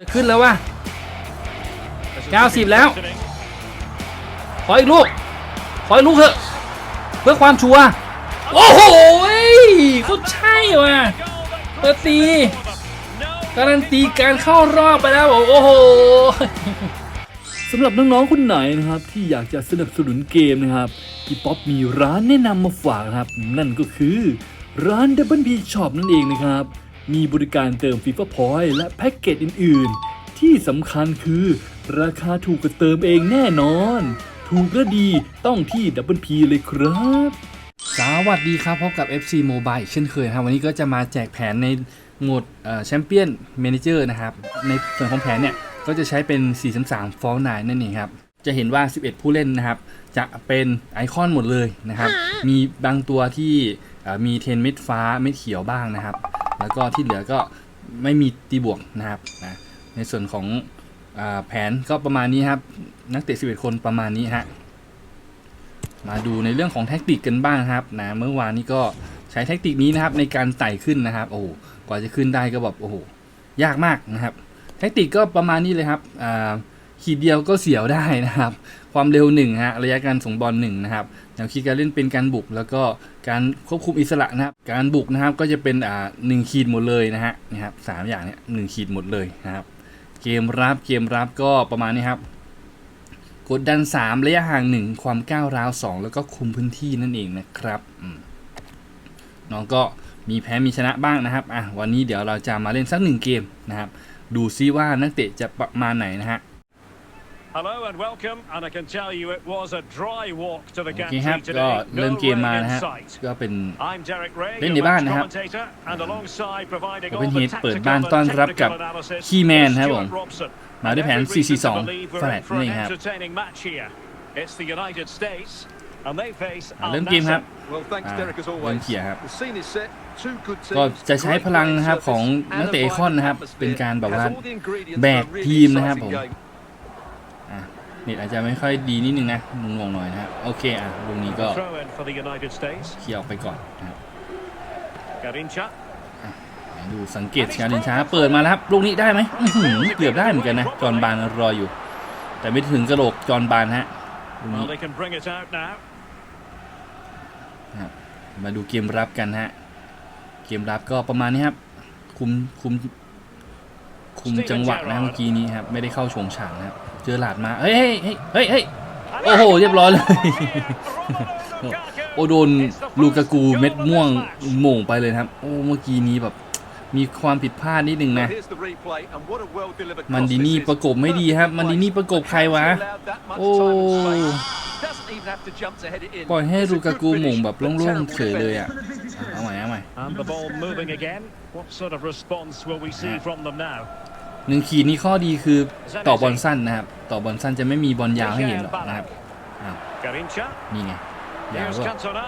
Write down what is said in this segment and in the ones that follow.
จะขึ้นแล้ววะ90 แล้ว ขออีกลูก ขออีกลูกเถอะ เพื่อความชัวร์ โอ้โหเขาใช่ว่ะเปิดตีการันตีการเข้ารอบไปแล้วโอ้โหสำหรับน้องๆคนไหนนะครับ ที่อยากจะสนับสนุนเกมนะครับพี่ป๊อปมีร้านแนะนำมาฝากนะครับ นั่นก็คือร้าน Double P Shop นั่นเองนะครับ มีบริการเติม FIFA Point และแพ็กเกจอื่น ๆ ที่สำคัญคือ ราคาถูกกว่าเติมเองแน่นอน ถูกและดีต้องที่ Double P เลยครับ สวัสดีครับ พบกับ FC Mobile อีกเช่นเคยนะครับ วันนี้ก็จะมาแจกแผนในโหมดแชมเปี้ยนเมนเจอร์นะครับ ในส่วนของแผนเนี่ย ก็จะใช้เป็น 433 f o r 9นั่นเองครับจะเห็นว่า 11 ผู้เล่นนะครับ จะเป็นไอคอนหมดเลยนะครับ มีบางตัวที่เอ่อมีเทนเม็ดฟ้าเม็ดเขียวบ้างนะครับ แล้วก็ที่เหลือก็ไม่มีตีบวกนะครับนะในส่วนของอแผนก็ประมาณนี้ครับ นักเตะ 11 คนประมาณนี้ฮะมาดูในเรื่องของแท็กติกกันบ้างครับนะเมื่อวานนี้ก็ใช้แท็กติกนี้นะครับในการไต่ขึ้นนะครับโอ้โกว่าจะขึ้นได้ก็แบบโอ้โหยากมากนะครับ แท็กติกก็ประมาณนี้เลยครับขีดเดียวก็เสียวได้นะครับ ความเร็วหนึ่งฮะระยะการส่งบอลหนึ่งนะครับแนวคิดการเล่นเป็นการบุกแล้วก็ การควบคุมอิสระนะครับ การบุกนะครับก็จะเป็นอ่าหนึ่งขีดหมดเลยนะฮะนี่ครับสามอย่างเนี้ยหนึ่งขีดหมดเลยนะครับ เกมรับเกมรับก็ประมาณนี้ครับ กดดัน 3 ระยะห่าง 1 ความก้าวร้าว 2 แล้วก็คุมพื้นที่นั่นเองนะครับน้องก็มีแพ้มีชนะบ้างนะครับอะวันนี้เดี๋ยวเราจะมาเล่นสักหนึ่งเกมนะครับ ดูซิว่านักเตะจะประมาณไหนนะฮะ Hello and welcome, and I can tell you it was a dry walk to the โอเคครับ gantry ก็ today. เริ่ม No เกมมา rain นะ in ฮะ sight. ก็เป็น I'm Derek Ray, เล่น your ในบ้าน match นะครับ commentator, and alongside providing ก็ all เป็น the เหตุเปิด tactical บ้าน and ต้อนรับกับ technical analysis, คีย์แมนครับผม Stuart Robson. มาด้วยแผน And every reason to 4-4-2 believe we're แฟลต in for นี่ an ครับ entertaining match here. It's the United States, and they face อะ Al เริ่มเกมครับ Nassr. Well, thanks, Ah, Derek, as เริ่ม always. เขี่ยครับ The scene is set. Two good ก็ teams. จะใช้พลังนะครับของนักเตะไอคอนนะครับ เป็นการแบบว่าแบกทีมนะครับผมอะ เน็ตอาจจะไม่ค่อยดีนิดนึงนะงงๆหน่อยนะครับโอเคอะวงนี้ก็ Throw in for the United States. เคลียร์ออกไปก่อนนะครับ Garincha. ดูสังเกตการเดินช้าเปิดมาแล้วครับลูกนี้ได้ไหมอื้อหือเกือบได้เหมือนกันนะจอห์นบานรออยู่ แต่ไม่ถึงกระโหลกจอห์นบานฮะลูกนี้ Well, they can bring it out now. นะครับมาดูเกมรับกันฮะเกมรับก็ประมาณนี้ครับคุมคุมคุมจังหวะนะเมื่อกี้นี้ครับไม่ได้เข้าชงฉางนะครับเจอหลาดมาเฮ้ยเฮ้ยเฮ้ยเฮ้ยเฮ้ยโอ้โห เรียบร้อยเลย โอ้โดนลูกากูเม็ดม่วงโหม่งไปเลยนะครับ โอ้เมื่อกี้นี้แบบมีความผิดพลาดนิดนึงนะ มันดินี่ประกบไม่ดีครับ มันดินี่ประกบใครวะ โอ้ปล่อยให้ลูกากูหม่งแบบโล่งๆเฉยเลยอะอะเอาใหม่เอาใหม่ And the ball moving again. What sort of response will we see from them now? หนึ่งขีดนี้ข้อดีคือต่อบอลสั้นนะครับ ต่อบอลสั้นจะไม่มีบอลยาวให้เห็นหรอกนะครับอ้าว Garincha. นี่ไงยาว Here's ก็ Cantona.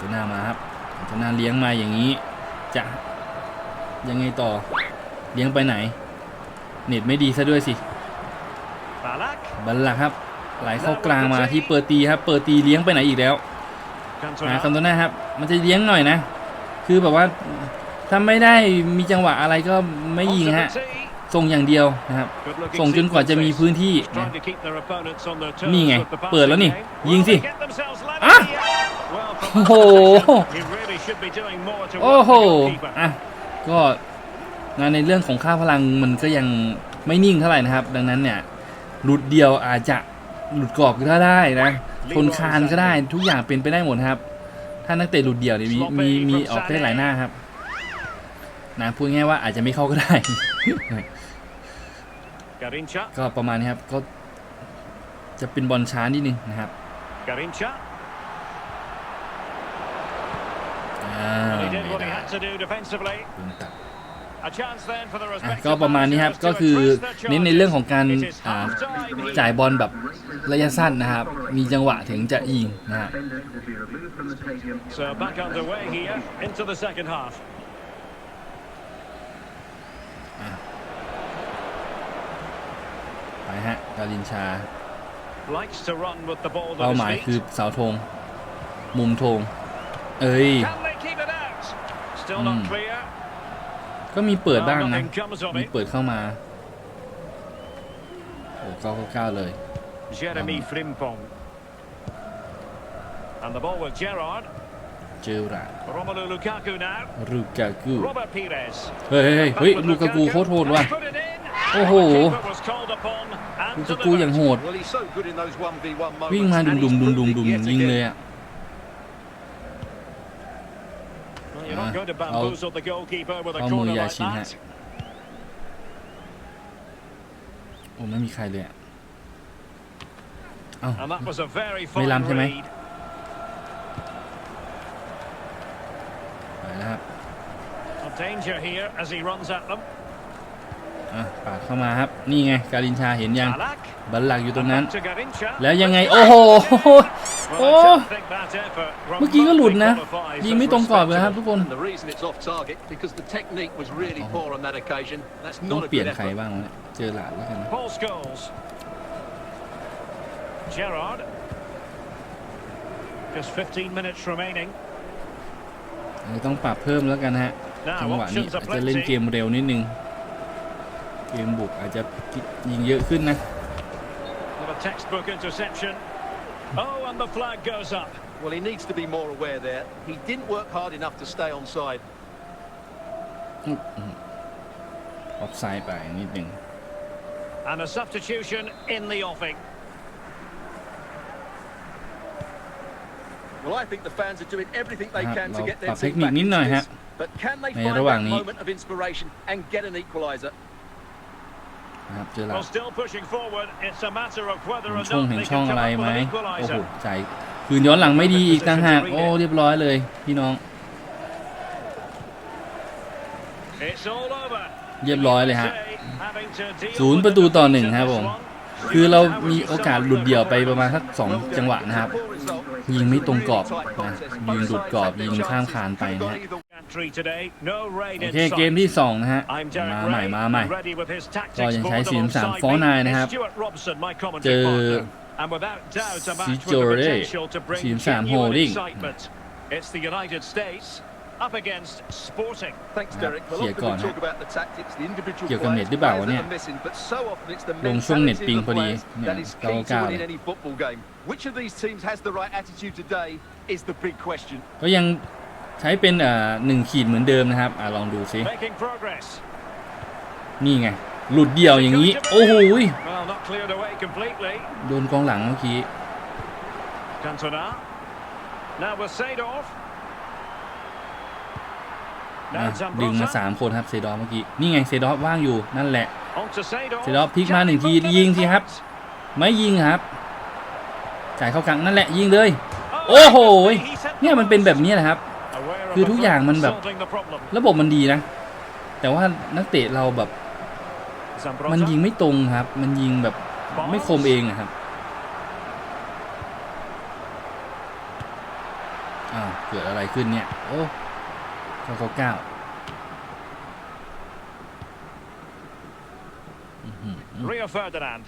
ตัวหน้ามาครับตัวหน้าเลี้ยงมาอย่างนี้จะยังไงต่อเลี้ยงไปไหน เน็ตไม่ดีซะด้วยสิ Balak. บัลลักครับ ไหลเข้ากลางมาที่เปิดตีครับเปิดตีเลี้ยงไปไหนอีกแล้วหา Cantona. คำตัวหน้าครับ มันจะเลี้ยงหน่อยนะ คือแบบว่าถ้าไม่ได้มีจังหวะอะไรก็ไม่ยิงฮะ ส่งอย่างเดียวนะครับ ส่งจนกว่าจะมีพื้นที่นะนี่ไง เปิดแล้วนี่ ยิงสิอะโอ้โหโอ้โหอะก็งานในเรื่องของค่าพลังมันก็ยังไม่นิ่งเท่าไหร่นะครับ ดังนั้นเนี่ยหลุดเดียวอาจจะหลุดกรอบก็ได้นะทนคานก็ได้ทุกอย่างเป็นไปได้หมดครับ ถ้านักเตะหลุดเดียวเนี่ยมีมีมีออกได้หลายหน้าครับนะพูดง่ายว่าอาจจะไม่เข้าก็ได้ Garincha. ก็ประมาณนี้ครับก็จะเป็นบอลช้านิดนึงนะครับ Garincha. อ่า And he ไม่ did what he ได้ had to do defensively. โดนตัด A chance then for the อะ respective ก็ประมาณนี้ครับ managers ก็ to คือ impress their เน้นในเรื่องของการ charges. It is อ่า half-time. จ่ายบอลแบบระยะสั้นนะครับ มีจังหวะถึงจะยิงนะฮะ So back underway here into the second half. ไปฮะกาลินชา Likes to run with the ball เป้า at หมาย his คือ feet. เสาธง มุมธง เอ้ย Can they keep it out? Still Hmm. not clear. ก็มีเปิดบ้าง Well, นะ nothing comes of มี it. เปิดเข้ามาโอ้เก้าเก้าเก้าเลย Jeremy Frimpong. And the ball with Gerrard. เจอราร์ด Romelu Lukaku now. ลูกากู Robert Pires. เฮ้ยเฮ้ยเฮ้ยเฮ้ยลูกากูโคตรโหดว่ะ โอ้โหลูกกูอย่างโหด วิ่งมาดุมดุมดุมดุมดุมยิงเลยอะเอาเอามือยาชินฮะโอ้ไม่มีใครเลยอะเอาไม่ล้ำใช่ไหมไปแล้วครับ A danger here as he runs at them. อะปาดเข้ามาครับ นี่ไงการินชาเห็นยัง Alak. บัลลังก์อยู่ตรงนั้น And back to Garincha. แล้วยังไง โอ้โห Well, I Oh. don't think that effort เมื่อกี้ก็หลุดนะ remotely qualifies ยิง as ไม่ตรงกรอบเลยครับ respectable. ทุกคน And the reason it's off target because the technique was really Oh. poor on that occasion. That's ต้อง not a เปลี่ยน good ใคร effort. บ้างวะเนี่ยเจอหลาดแล้วกันนะ Paul Scholes. Gerrard. Just 15 minutes remaining. เออต้องปรับเพิ่มแล้วกันฮะจัง Now หวะนี้ options อา are จจะเล่นเก plenty. มเร็วนิดนึง เกมบุกอาจจะยิงเยอะขึ้นนะ With a textbook interception. Oh, and the flag goes up. Well, he needs to be more aware there. He didn't work hard enough to stay on side. ออฟไซด์ไปนิดนึง And a substitution in the offing. Well, I think the fans are doing everything they ครับ can เรา to get ป their รับเทค team นิค back นิด into หน่อยฮะ this. But can they ใน find ระหว่าง that นี้ moment of inspiration and get an equaliser? นะครับเจอหลา Well, ด still pushing forward. It's a matter of whether เห็น or ช่อง not เห็น they ช่อง can อะไร come up ไหม with an โอ้โห equaliser. ใจคืนย้อนหลังไม่ดีอีกต่างหากโอ้เรียบร้อยเลยพี่น้อง It's all over. เรียบร้อยเลยฮะ Having to deal ศูนย์ with ประตูต่อหนึ่ง the ครับผม defeat คือ in เรา this one. มีโอกาสหลุดเดี่ยวไปประมาณสักสอง Well, จังหวะนะครับ poor result. ยิงไม่ตรงกรอบ Really tight นะ contest. ยิง Both หลุด sides กรอบ had their ยิงข้าม chances. คานไป Could have นะ gone ฮะ either Gantry today. No rain โอ in เค sight. เกมที่2นะฮะ I'm Derek มาใหม่ Ray, มาใหม่ ready with his tactics ก็ยังใช้ board สีสาม alongside ฟอร์นาย me. นะครับ It's Stuart Robson, my เจ commentary อ partner. And without doubt, a match with ซิ the โจเร่ potential to bring สีสาม genuine Holding excitement. It's the United States up against Sporting. Thanks, Ah, Derek. Well, เคลียร์ often ก่อน we ฮะ talk about the tactics, the individual เกี่ยวกับ players, เน็ตหรือเปล่าวะ players เนี่ย that are missing, but so often it's the ลงช่วงเน็ต mentality ปิง of พ the อดี players เนี่ย that is key to เก้า winning เลย any football game. Which of these teams has the right attitude today is the big question. ก็ยัง ใช้เป็นเอ่อหนึ่งขีดเหมือนเดิมนะครับอะลองดูซิ Making progress. นี่ไง หลุดเดี่ยวอย่างนี้ โอ้โหย Well, not cleared away completely. โดนกองหลังเมื่อกี้ Cantona. Now with Seedorf. อะ Now ดึงมา Zambrotta. 3คนครับเซดอฟเมื่อกี้ นี่ไงเซดอฟว่างอยู่นั่นแหละ On to Seedorf. เซดอฟพลิกมาหนึ่งทียิงสิครับ ไม่ยิงครับ จ่ายเข้ากลางนั่นแหละยิงเลย โอ้โหยเนี่ยมันเป็นแบบนี้แหละครับ คือทุกอย่างมันแบบ ระบบมันดีนะ แต่ว่านักเตะเราแบบ มันยิงไม่ตรงครับ มันยิงแบบไม่คมเองอะครับอ้าวเกิดอะไรขึ้นเนี่ย โอ้เก้าเก้าเก้าอื้อหือ Rio Ferdinand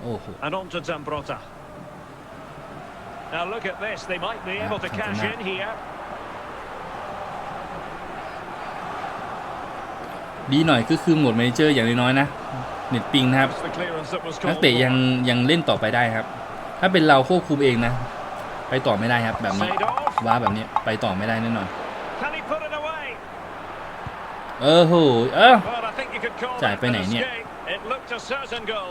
โอ้โห and on to Zambrotta. Now look at this. They might be Ah, able to cash Cantona. in here. ดีหน่อยก็คือหมดเมเจอร์อย่างน้อยๆนะเน็ตปิงนะครับ That's the clearance that was นัก called เตะ for. ยังยังเล่นต่อไปได้ครับ ถ้าเป็นเราควบคุมเองนะ ไปต่อไม่ได้ครับแบบนี้ Seedorf. ว้าแบบนี้ไปต่อไม่ได้แน่นอน Can he put it away? เออโหเออ Well, I think you could call จ่าย that ไป an ไหนเนี่ย escape. It looked a certain goal.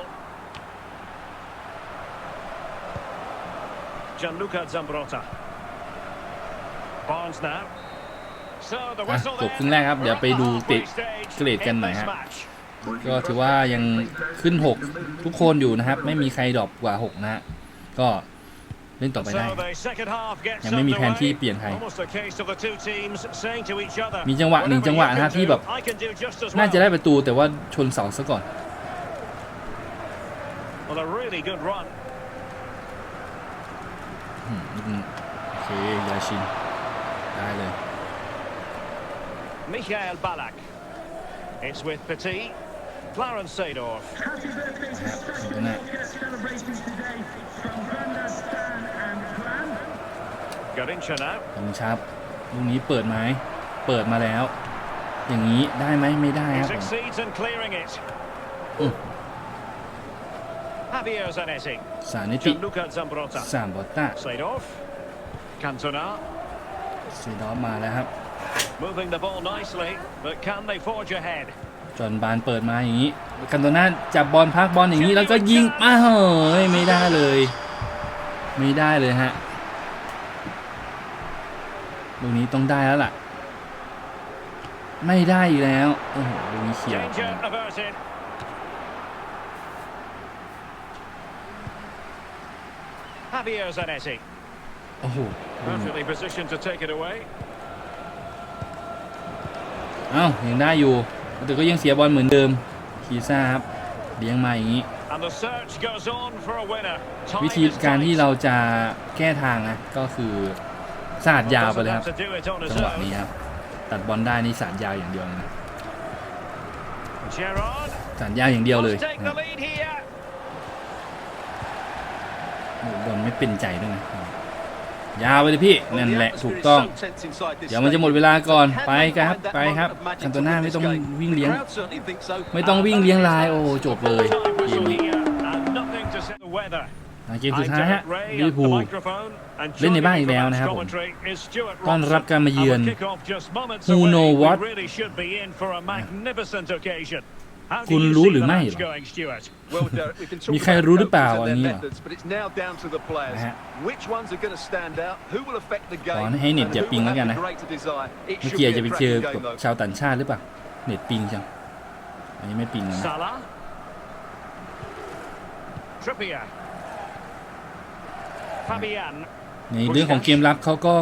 Gianluca Zambrotta. Barnes now. So the อะ whistle จบครึ่งแรกครับ เดี๋ยวไปดูเตะเกรดกันหน่อยฮะก็ถือว่ายังขึ้น 6 ทุกคนอยู่นะครับ ไม่มีใครดรอปกว่า 6 นะฮะก็เล่นต่อไปได้ ยังไม่มีแผนที่เปลี่ยนใคร มีจังหวะหนึ่งจังหวะนะครับที่แบบ น่าจะได้ประตูแต่ว่าชนเสาซะก่อน Well, a really good run. อืมนิดนึงโอเคยาชิน ได้เลย Michael Ballack. It's with Petit. Clarence Seedorf. ตรงหน้า Garincha now. ขอบคุณครับลูกนี้เปิดไหมเปิดมาแล้ว อย่างนี้ได้ไหมไม่ได้ He ครับผม succeeds in clearing it. Javier Zanetti. สานิติ Gianluca Zambrotta. สามบอตต้า Seedorf. Cantona. ซีดอฟมาแล้วครับ Moving the ball nicely, but can they forge ahead? จอห์นบานเปิดมาอย่างนี้คันโตนาจับบอลพักบอลอย่างนี้แล้วก็ยิงอ้าวเฮ้ยไม่ได้เลย ไม่ได้เลยฮะลูกนี้ต้องได้แล้วล่ะ ไม่ได้อีกแล้วโอ้โหลูกนี้เขียว Javier Zanetti. โอ้โหลูกนี้ Perfectly positioned to take it away. เอ้ายังได้อยู่ แต่ก็ยังเสียบอลเหมือนเดิม คีซ่าครับเลี้ยงมาอย่างนี้ And the search goes on for a winner. Time วิธี is การ tight. ที่เราจะแก้ทางนะ ก็คือสาดยาวไปเลยครับ Doesn't have to do it on his จังหวะ own. นี้ครับ ตัดบอลได้นี่สาดยาวอย่างเดียวเลยนะ Gerrard สาดยาวอย่างเดียวเลย must take นะ the lead here. โอ้โห บอลไม่เป็นใจด้วยนะยาวไปเลยพี่นั่นแหละถูกต้อง เดี๋ยวมันจะหมดเวลาก่อนไปครับไปครับคันตัวหน้าไม่ต้องวิ่งเลี้ยง ไม่ต้องวิ่งเลี้ยงลายโอ้จบเลยเกมนี้เกมสุดท้ายฮะลิเวอร์พูลเล่นในบ้านอีกแล้วนะครับผมต้อนรับการมาเยือนฮูโนวัต Who away. know We what? really should be in for a magnificent occasion. How do คุณ you รู้ see หรือ the ไม่ match เหรอ going, Stuart? Well, Derek, we can talk มีใคร about รู้หรือเปล่า coaches อั and น their นี้ methods, but it's now down to the players. นะฮะ Which ones are going to stand out? Who will affect the ขอ game? ให้เน็ต and อย่า who ปิง will แล้วกัน have นะ the greater desire? It เมื่อ should กี้ be อาจจะ a ไปเจอ cracking กับ game, though. ชาวต่างชาติหรือเปล่า เน็ตปิงจัง อันนี้ไม่ปิงแล้วนะ Salah. Trippier. Fabian. ในเรื่องของเกมรับเขาก็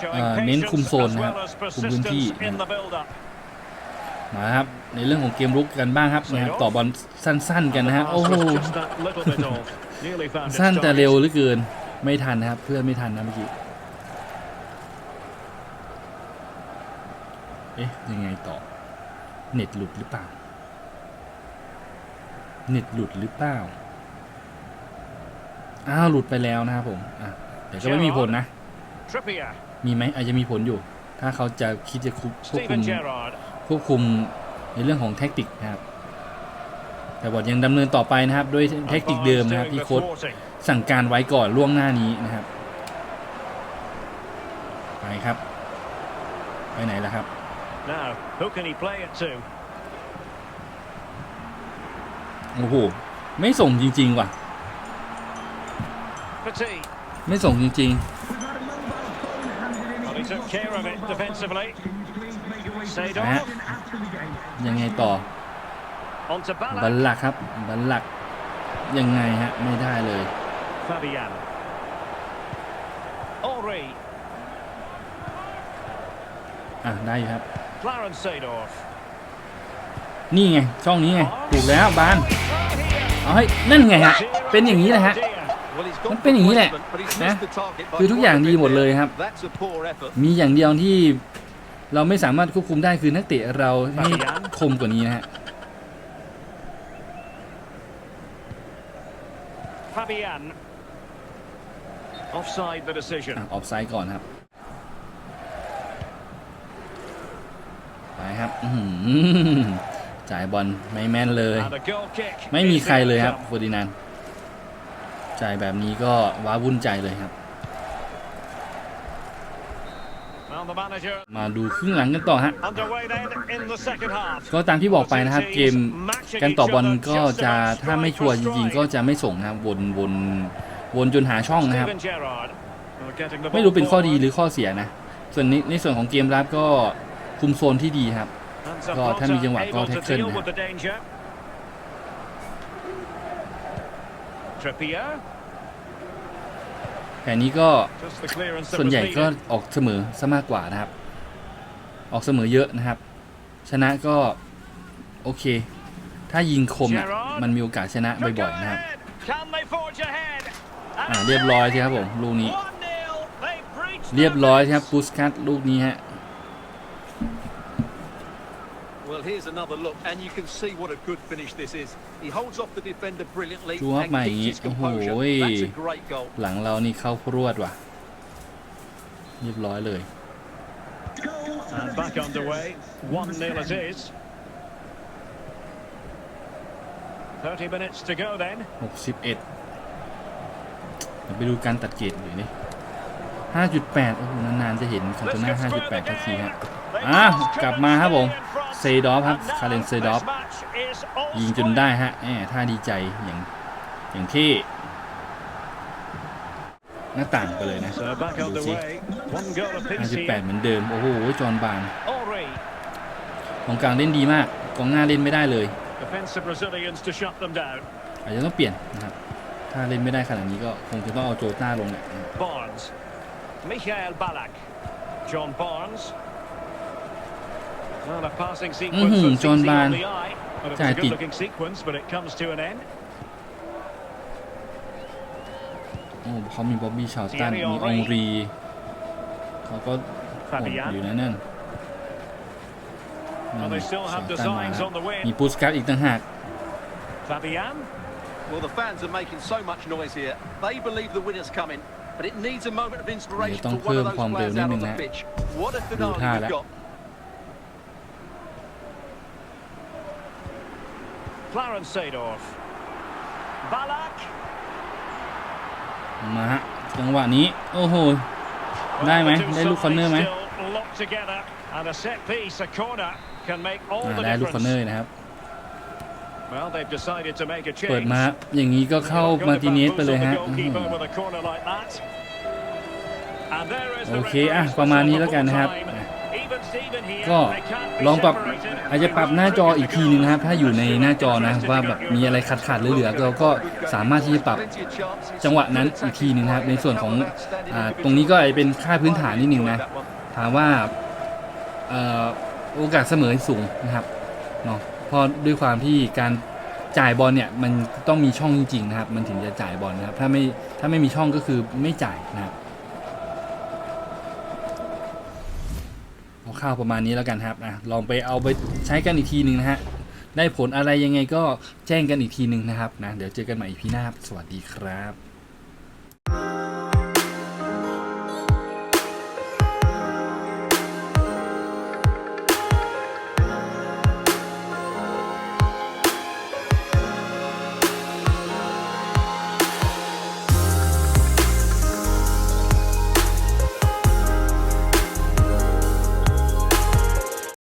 Showing เอ่อเน้น patience คุมโซน as นะครับ well as คุมพื้นที่ persistence in the build-up. มาครับในเรื่องของเกมรุกกันบ้างครับนะครับต่อบอลสั้น ๆ กันนะฮะ The โอ้ pass โห was just that little bit off. Nearly found its สั้นแต่ target. เร็วเหลือเกินไม่ทันนะครับ เพื่อนไม่ทันนะเมื่อกี้เอ๊ะยังไงต่อ เน็ตหลุดหรือเปล่า เน็ตหลุดหรือเปล่าอ้าวหลุดไปแล้วนะครับผมอะแต่ก็ไม่มีผลนะ Trippier. มีไหมอาจจะมีผลอยู่ ถ้าเขาจะคิดจะควบควบคุ Steven ม Gerrard. ควบคุมในเรื่องของแท็กติกนะครับ แต่บอลยังดำเนินต่อไปนะครับ ด้วยแท็กติกเดิมนะครับ Doing ที่ the โค้ช thwarting. สั่งการไว้ก่อนล่วงหน้านี้นะครับ ไปครับ ไปไหนแล้วครับ Now, who can he play it to? โอ้โห ไม่ส่งจริง ๆ ว่ะ Petit. ไม่ส่งจริง Well, he took care of it defensively. ๆ นะฮะ Seedorf. ยังไงต่อ On to บัล Ballack. ลักครับ บัลลักยังไงฮะ ไม่ได้เลย Fabian. Henri. อะได้อยู่ครับ Clarence Seedorf. นี่ไง ช่องนี้ไง ถูกแล้วบาน Oh, here. เอาให้นั่นไงฮะ เป็นอย่างนี้แหละฮะ Dear. Well, he's gone มันเป็นอย่างนี้แหละ for placement, but he's นะ missed the target by คือทุกอย่าง quite a ดี bit หมดเลย there. ครับ That's a poor effort. มีอย่างเดียวที่ เราไม่สามารถควบคุมได้คือนักเตะเราให้คมกว่านี้นะฮะ Fabian. Offside the decision. ออฟไซด์ก่อนครับไปครับอื้อหือจ่ายบอลไม่แม่นเลย And a goal kick. ไม่มี is ใคร the เลยครับ outcome. เฟอร์ดินานด์จ่ายแบบนี้ก็ว้าวุ่นใจเลยครับ Well, the manager มาดูครึ่งหลังกันต่อฮะ underway then in the second half. ก็ตามที่บอกไปนะครับ เกมการต่อบอลก็จะถ้าไม่ชัวร์จริงๆก็จะไม่ส่งนะครับวนวนวนจนหาช่องนะครับ Steven Gerrard. Well, getting the ไม่รู้ ball เป็นข้อดี forward. หรือข้อเสียนะ ส่วนในในส่วนของเกมรับก็คุมโซนที่ดีครับ And ก็ถ้ามีจังหวะ Zapata ก็ able to tackle deal นะ with the danger. Trippier. แผนนี้ก็ส่วนใหญ่ก็ออกเสมอซะมากกว่านะครับ ออกเสมอเยอะนะครับ ชนะก็โอเค ถ้ายิงคมอะมันมีโอกาสชนะบ่อยๆนะครับอ่าเรียบร้อยใช่ครับผมลูกนี้ เรียบร้อยใช่ครับปูสคัตลูกนี้ฮะ Well, here's another look, and you can see what a good finish this is. He holds off the defender brilliantly จูฮับ and มาอย่าง keeps นี้ his โอ้โห composure. That's a great goal. หลังเรานี่เข้าพรวดว่ะเรียบร้อยเลย And back underway. 1-0 it is. 30 minutes to go then. 61เดี๋ยวไปดูการตัดเกรดหน่อยนี่5.8 โอ้โห นาน ๆ จะเห็นคันโต Let's น่า get square 5.8 ทักที again. ฮะ They อะ must กลับมาครับผม come in front. เซดอฟครับ And คาเรน now เซดอฟ this match is all ยิงจน split. ได้ฮะแหมท่าดีใจอย่างอย่างที่หน้าต่างไปเลยนะ So back ดูสิ underway. One goal apiece 58 here. เหมือนเดิม โอ้โห จอห์นบาน Ori. ของกลางเล่นดีมากกองหน้าเล่นไม่ได้เลย Defensive Brazilians to shut them down. อาจจะต้องเปลี่ยนนะครับถ้าเล่นไม่ได้ขนาดนี้ก็คงจะต้องเอาโจต้าลงแหละ นะครับ Barnes. Michael Ballack. John Barnes. Well, a passing sequence Mhm, that's John easy on Barnes. the eye. But it was a Chạy tịt. good-looking sequence, but it comes to an end. โอ้เขามีบ๊อบบี้ชาวตัน Thierry มีอ Henry องรี เขาก็โหด Fabian. อยู่นะนั่น And they still ชาว have ตันมา designs on the มี win. ปูสกัสอีกต่างหาก Fabian. Well, the fans are making so much noise here. They believe the winner's coming, but it needs a moment of inspiration Ito ang for one of firm those form players building out on din the nga. pitch. What a finale ha we've đã. got. Clarence Seedorf. Ballack. มาฮะจังหวะนี้ โอ้โห ได้ไหม The two ได้ลูกคอนเนอร์ไหม sides still locked together, and a set piece, a corner, can make all อ่า the ได้ลูกคอนเนอ difference. ร์นะครับ Well, they've decided to make a เปิด change. มาอย่างนี้ก็เข้า They're not มา gonna ร์ติเนสไปเลย bamboozle ฮะ the อื้อหือ goalkeeper with a corner like that. And there is the โอเค referee's อะประมาณนี้ whistle แล้วกันนะครับ ก็ลองปรับอาจจะปรับหน้าจออีกทีนึงนะครับ ถ้าอยู่ในหน้าจอนะว่าแบบมีอะไรขาดขาดเหลือๆเราก็สามารถที่จะปรับจังหวะนั้นอีกทีหนึงนะครับ ในส่วนของอตรงนี้ก็อาจเป็นค่าพื้นฐานนิดนึงนะถามว่าโอกาสเสมอสูงนะครับเนาะเพราะด้วยความที่การจ่ายบอลเนี่ยมันต้องมีช่องจริงๆนะครับ มันถึงจะจ่ายบอลนะครับ ถ้าไม่ถ้าไม่มีช่องก็คือไม่จ่ายนะครับเอาข้าวประมาณนี้แล้วกันครับนะลองไปเอาไปใช้กันอีกทีหนึ่งนะฮะได้ผลอะไรยังไงก็แจ้งกันอีกทีหนึ่งนะครับนะเดี๋ยวเจอกันใหม่อีพีหน้าครับสวัสดีครับ